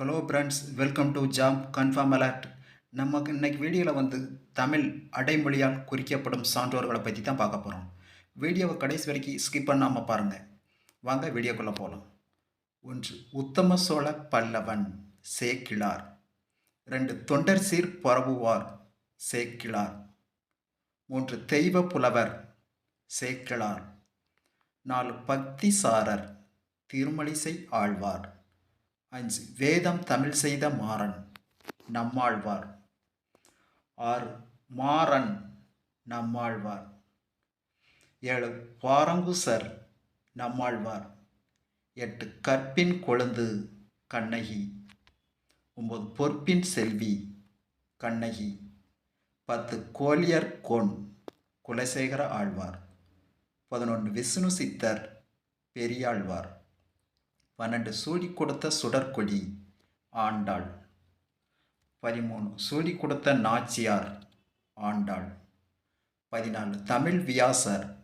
Hello friends welcome to jam confirm alert நமக்கு இன்னைக்கு வீடியோவில் வந்து தமிழ் அடைமொழியால் குறிக்கப்படும் சான்றோர்களை பற்றி தான் பார்க்க போகிறோம் வீடியோவை கடைசி வரைக்கும் ஸ்கிப் பண்ணாமல் பாருங்கள் வாங்க வீடியோக்குள்ளே போகலாம் ஒன்று உத்தம சோழ பல்லவன் சேக்கிழார். ரெண்டு தொண்டர் சீர் பரவுவார் சேக்கிழார். மூன்று தெய்வ புலவர் சேக்கிழார். நாலு பக்திசாரர் திருமலிசை ஆழ்வார். அஞ்சு வேதம் தமிழ் செய்த மாறன் நம்மாழ்வார். ஆறு. மாறன் நம்மாழ்வார். ஏழு. பாரங்குசர் நம்மாழ்வார். எட்டு. கற்பின் கொழுந்து கண்ணகி. ஒம்பது பொற்பின் செல்வி கண்ணகி. பத்து. கோலியர் கோன் குலசேகர ஆழ்வார். பதினொன்று. விஷ்ணு சித்தர் பெரியாழ்வார். பன்னெண்டு சூடி கொடுத்த சுடற்கொடி ஆண்டாள். பதிமூணு சூடி கொடுத்த நாச்சியார் ஆண்டாள். பதினாலு தமிழ் வியாசர்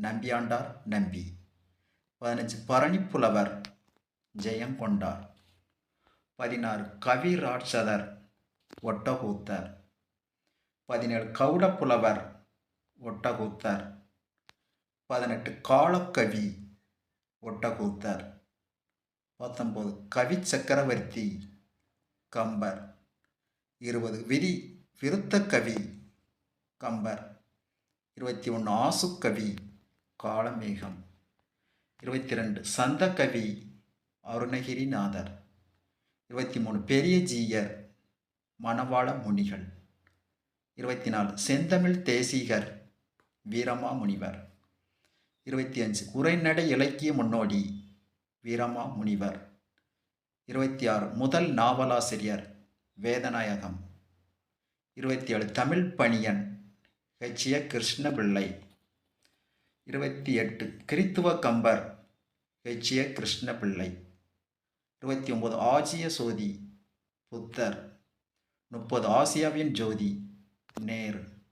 நம்பியாண்டார் நம்பி. பதினஞ்சு பரணிப்புலவர் ஜெயங்கொண்டார் பதினாறு கவி ராட்சதர் ஒட்டகூத்தர். பதினேழு கவுடப்புலவர் ஒட்டகூத்தர். பதினெட்டு காலக்கவி ஒட்டகூத்தர். பத்தொம்போது கவி சக்கரவர்த்தி கம்பர். இருபது. விரி விருத்த கவி கம்பர். இருபத்தி ஒன்று ஆசுக்கவி காலமேகம் இருபத்தி ரெண்டு. சந்த கவி அருணகிரிநாதர். இருபத்தி மூணு. பெரிய ஜீயர் மணவாள முனிகள். இருபத்தி நாலு. செந்தமிழ் தேசிகர் வீரமா முனிவர் இருபத்தி அஞ்சு. உரைநடை இலக்கிய முன்னோடி வீரமா முனிவர். இருபத்தி ஆறு முதல் நாவலாசிரியர் வேதநாயகம். இருபத்தி ஏழு தமிழ் பணியன் ஹெச்ய கிருஷ்ணபிள்ளை. இருபத்தி எட்டு கிறித்துவ கம்பர் ஹெச்ய கிருஷ்ணபிள்ளை. இருபத்தி ஒம்பது ஆசிய சோதி புத்தர். முப்பது ஆசியாவின் ஜோதி நேரு.